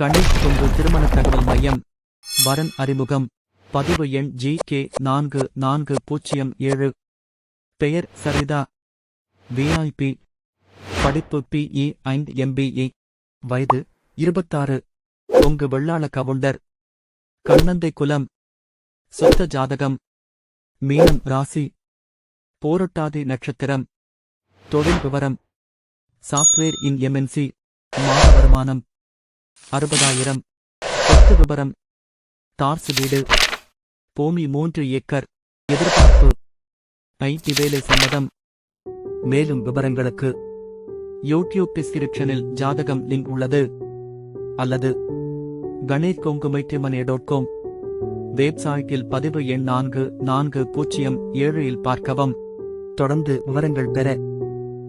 கணேஷ் கொங்கு திருமண தகவல் மையம். வரன் அறிமுகம். பதிவு எண் ஜி கே நான்கு நான்கு பூஜ்ஜியம் ஏழு. பெயர் சரிதா. விஐபி படிப்பு பிஇ ஐந்து எம்பிஇ வயது இருபத்தாறு. கொங்கு வெள்ளாள கவுண்டர். கண்ணந்தை குலம். சுத்த ஜாதகம். மீனம் ராசி. போரட்டாதி நட்சத்திரம். தொழில் விவரம். சாப்ட்வேர் இன் எம்என்சி மாத வருமானம். அறுபதாயிரம். சொத்து விபரம். டார்ஸ் வீடு. பூமி மூன்று ஏக்கர். எதிர்பார்ப்பு. ஐடி வேலை சம்மதம். மேலும் விவரங்களுக்கு யூடியூப் டிஸ்கிரிப்ஷனில் ஜாதகம் லிங்க் உள்ளது. அல்லது கணேஷ் கொங்குமைட்டிமனே டாட் காம் வெப்சைட்டில் பதிவு எண் நான்கு நான்கு பூஜ்ஜியம் ஏழு இல் பார்க்கவும். தொடர்ந்து விவரங்கள் பெற